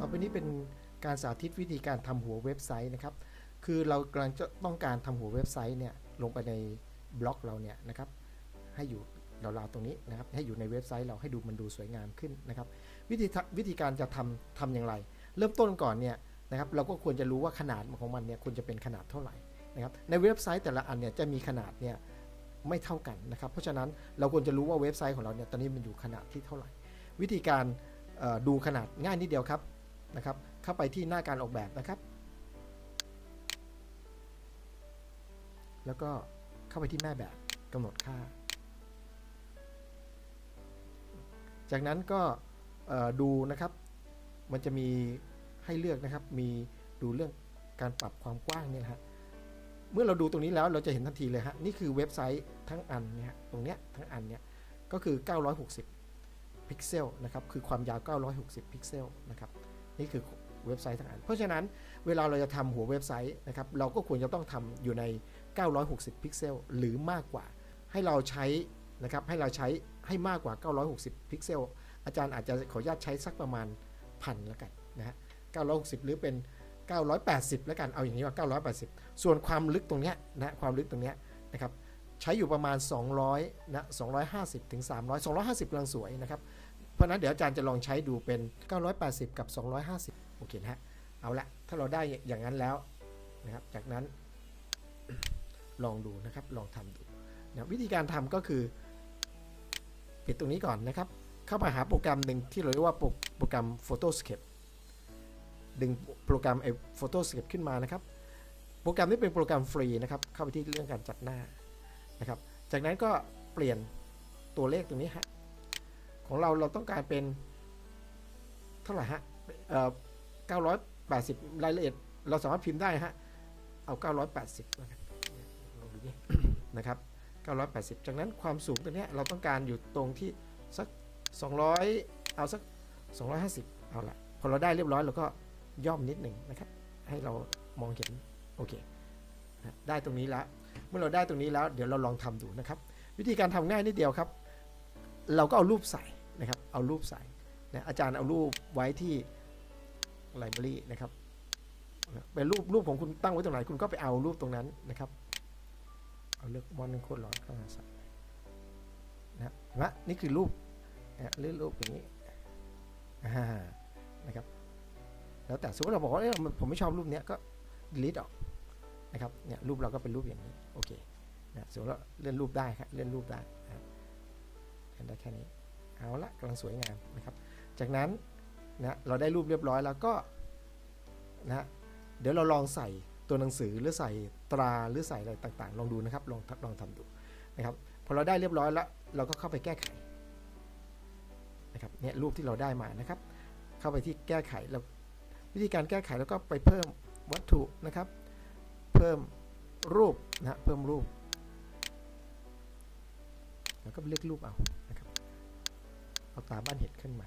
ต่อไปนี้เป็นการสาธิตวิธีการทำหัวเว็บไซต์นะครับ คือเรากำลังจะต้องการทำหัวเว็บไซต์เนี่ยลงไปในบล็อกเราเนี่ยนะครับให้อยู่ราวๆตรงนี้นะครับให้อยู่ในเว็บไซต์เราให้ดูมันดูสวยงามขึ้นนะครับ วิธีวิธีการจะทำทำอย่างไร เริ่มต้นก่อนเนี่ยนะครับเราก็ควรจะรู้ว่าขนาดของมันเนี่ยควรจะเป็นขนาดเท่าไหร่นะครับในเว็บไซต์แต่ละอันเนี่ยจะมีขนาดเนี่ยไม่เท่ากันนะครับเพราะฉะนั้นเราควรจะรู้ว่าเว็บไซต์ของเราเนี่ยตอนนี้มันอยู่ขนาดที่เท่าไหร่ วิธีการดูขนาดง่ายนิดเดียวครับ นะครับ เข้าไปที่หน้าการออกแบบนะครับ แล้วก็เข้าไปที่แม่แบบกำหนดค่า จากนั้นก็ดูนะครับ มันจะมีให้เลือกนะครับ มีดูเรื่องการปรับความกว้างเนี่ยฮะ เมื่อเราดูตรงนี้แล้วเราจะเห็นทันทีเลยฮะ นี่คือเว็บไซต์ทั้งอันเนี่ยตรงเนี้ยทั้งอันเนี่ย ก็คือ 960 พิกเซลนะครับ คือความยาว 960 พิกเซลนะครับ นี่คือเว็บไซต์ทั้งอัน เพราะฉะนั้นเวลาเราจะทำหัวเว็บไซต์นะครับเราก็ควรจะต้องทำอยู่ใน 960 พิกเซลหรือมากกว่า ให้เราใช้นะครับให้เราใช้ให้มากกว่า 960 พิกเซล อาจารย์อาจจะขออนุญาตใช้สักประมาณพันแล้วกันนะฮะ960 หรือเป็น 980 แล้วกันเอาอย่างนี้ว่า 980 ส่วนความลึกตรงเนี้ยนะความลึกตรงเนี้ยนะครับใช้อยู่ประมาณ 200นะ250 ถึง 300 250กำลังสวยนะครับ เพราะนั้นเดี๋ยวอาจารย์จะลองใช้ดูเป็น 980 กับ 250 โอเคนะฮะ เอาละ ถ้าเราได้อย่างนั้นแล้วนะครับ จากนั้นลองดูนะครับ ลองทำดูนะวิธีการทำก็คือ ปิดตรงนี้ก่อนนะครับ เข้ามาหาโปรแกรมหนึ่งที่เราเรียกว่าโปรโปรแกรม Photoscape ดึงโปรแกรมไอ้ Photoscape ขึ้นมานะครับ โปรแกรมนี้เป็นโปรแกรมฟรีนะครับ เข้าไปที่เรื่องการจัดหน้านะครับ จากนั้นก็เปลี่ยนตัวเลขตรงนี้ฮะ ของเราเราต้องการเป็นเท่าไหร่ฮะเอ่อ980 รายละเอียด เราสามารถพิมพ์ได้ฮะ เอา 980แล้วกันลองดูนี่นะครับ 980 จากนั้นความสูงตัวเนี้ยเราต้องการอยู่ตรงที่สัก 200 เอาสัก 250 เอาละพอเราได้เรียบร้อยเราก็ย่อมนิดหนึ่งนะครับ ให้เรามองเห็น โอเค ได้ตรงนี้แล้ว เมื่อเราได้ตรงนี้แล้ว เดี๋ยวเราลองทำดูนะครับ วิธีการทำง่ายนิดเดียวครับ เราก็เอารูปใส่ เอารูปใส่นะอาจารย์เอารูปไว้ที่ไลบรารีนะครับเป็นรูปรูปของคุณตั้งไว้ตรงไหนคุณก็ไปเอารูปตรงนั้นนะครับเอาเลือกมอนโคตรร้อนเข้ามาใส่นะเห็นไหมนี่คือรูปนะเลือกรูปอย่างนี้นะครับแล้วแต่สมมติเราบอกว่าผมไม่ชอบรูปเนี้ยก็ delete ออกนะครับเนี่ยรูปเราก็เป็นรูปอย่างนี้โอเคนะสมมติเราเลื่อนรูปได้ครับเลื่อนรูปได้นะเห็นได้แค่นี้ เอาละกำลังสวยงามนะครับ จากนั้นนะเราได้รูปเรียบร้อยแล้วก็นะเดี๋ยวเราลองใส่ตัวหนังสือหรือใส่ตราหรือใส่อะไรต่างๆ ลองดูนะครับลองลองทำดูนะครับพอเราได้เรียบร้อยแล้วเราก็เข้าไปแก้ไขนะครับเนี่ยรูปที่เราได้มานะครับ เข้าไปที่แก้ไขแล้ววิธีการแก้ไขแล้วก็ไปเพิ่มวัตถุนะครับ เพิ่มรูปนะเพิ่มรูปแล้วก็เลือกรูปเอานะครับ เอาตาบ้านเห็ดขึ้นมา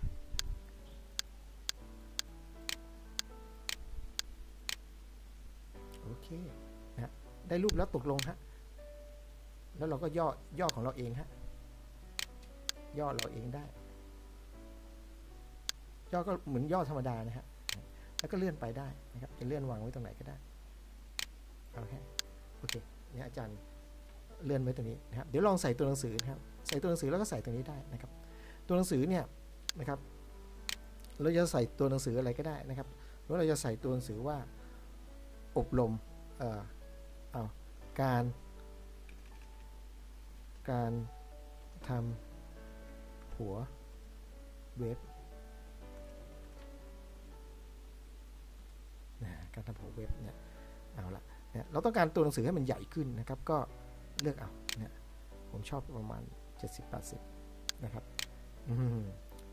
โอเคนะได้รูปแล้วตกลงฮะ แล้วเราก็ย่อย่อของเราเองฮะ ย่อเราเองได้ ย่อก็เหมือนย่อธรรมดานะฮะ แล้วก็เลื่อนไปได้นะครับ จะเลื่อนวางไว้ตรงไหนก็ได้เอาแค่โอเคเนี่ยอาจารย์เลื่อนไว้ตรงนี้นะครับ เดี๋ยวลองใส่ตัวหนังสือนะครับ ใส่ตัวหนังสือแล้วก็ใส่ตรงนี้ได้นะครับ ตัวหนังสือเนี่ยนะครับเราจะใส่ตัวหนังสืออะไรก็ได้นะครับหรือเราจะใส่ตัวหนังสือว่าอบรมเอ่อเอาการการทำหัวเว็บนะการทำหัวเว็บเนี่ยเอาละเนี่ยเราต้องการตัวหนังสือให้มันใหญ่ขึ้นนะครับ ก็เลือกเอาเนี่ยผมชอบประมาณ 70-80 นะครับ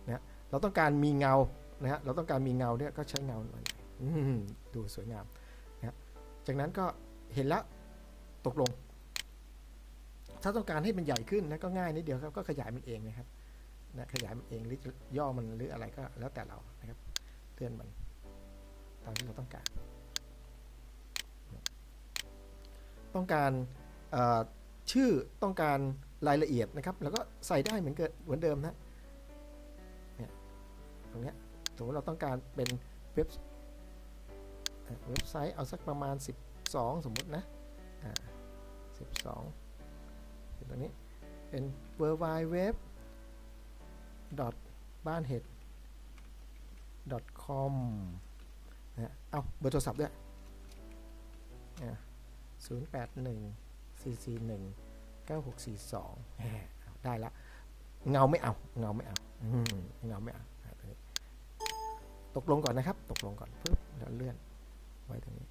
นะเราต้องการมีเงานะฮะเราต้องการมีเงาเนี่ยก็ใช้เงาหน่อยดูสวยงามนะจากนั้นก็เห็นแล้วตกลง ถ้าต้องการให้มันใหญ่ขึ้นนะก็ง่ายนิดเดียวครับก็ขยายมันเองนะครับนะขยายมันเองหรือย่อมันหรืออะไรก็แล้วแต่เรานะครับเลื่อนมันตามที่เราต้องการ ต้องการชื่อต้องการรายละเอียดนะครับ แล้วก็ใส่ได้เหมือนเกิดเหมือนเดิมนะ สมมติเราต้องการเป็นเว็บเว็บไซต์เอาสักประมาณ 12 สมมุตินะอ่า12อยู่ตรงนี้เป็น w w w บ้านเห็ด .com นะเอาเบอร์โทรศัพท์ด้วยศูนย์แปดหนึ่งสี่สี่หนึ่งเก้าหกสี่สองได้ละ เงาไม่เอา เงาไม่เอาเงาไม่เอา ตกลงก่อนนะครับ ตกลงก่อนปึ๊บแล้วเลื่อนไว้ตรงนี้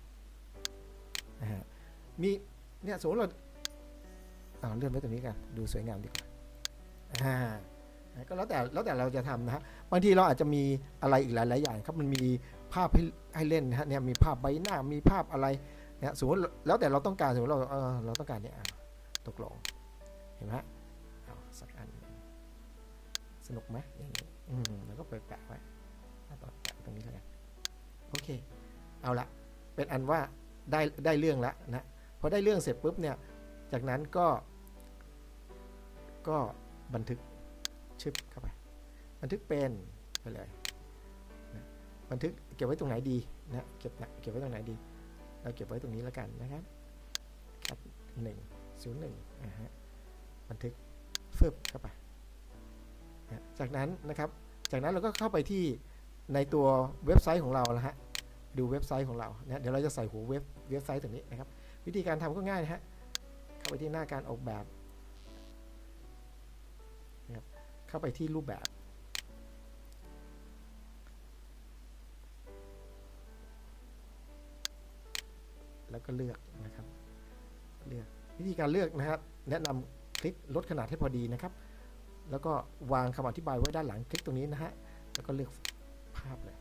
นะฮะมีเนี่ยสมมติเราเอาเลื่อนไว้ตรงนี้กันดูสวยงามดีกว่าอ่าก็แล้วแต่แล้วแต่เราจะทำนะฮะบางทีเราอาจจะมีอะไรอีกหลาย ๆ อย่างครับมันมีภาพให้ให้เล่นนะฮะเนี่ยมีภาพใบหน้ามีภาพอะไรเนี่ยสมมติแล้วแต่เราต้องการสมมติเราเออเราต้องการเนี่ยตกลงเห็นไหมเอาสักอันสนุกไหมอย่างนี้อืมแล้วก็ไปแปะไว้ ตรงนี้แล้วกันโอเค เอาละเป็นอันว่าได้ได้เรื่องแล้วนะพอได้เรื่องเสร็จปุ๊บเนี่ยจากนั้นก็ ก็บันทึกชึบเข้าไป บันทึกเป็นไปเลยนะบันทึกเก็บไว้ตรงไหนดีนะเก็บนะเก็บไว้ตรงไหนดี เราเก็บไว้ตรงนี้แล้วกันนะครับครับหนึ่งศูนย์หนึ่งนะฮะบันทึกฟึบเข้าไปนะจากนั้นนะครับ จากนั้นเราก็เข้าไปที่ ในตัวเว็บไซต์ของเราแล้วฮะดูเว็บไซต์ของเรานะเดี๋ยวเราจะใส่หัวเว็บเว็บไซต์ตรงนี้นะครับ วิธีการทำก็ง่ายนะฮะเข้าไปที่หน้าการออกแบบนะครับเข้าไปที่รูปแบบแล้วก็เลือกนะครับ เลือกวิธีการเลือกนะครับ แนะนำคลิกลดขนาดให้พอดีนะครับ แล้วก็วางคำอธิบายไว้ด้านหลังคลิกตรงนี้นะฮะ แล้วก็เลือก ภาพเลย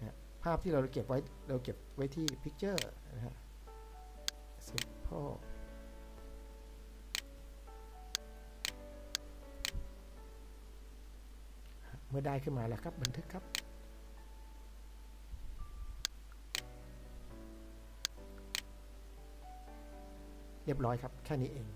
นะภาพที่เราเก็บไว้เราเก็บไว้ที่ picture นะฮะ simple เมื่อได้ขึ้นมาแล้วครับ บันทึกครับ เรียบร้อยครับ แค่นี้เอง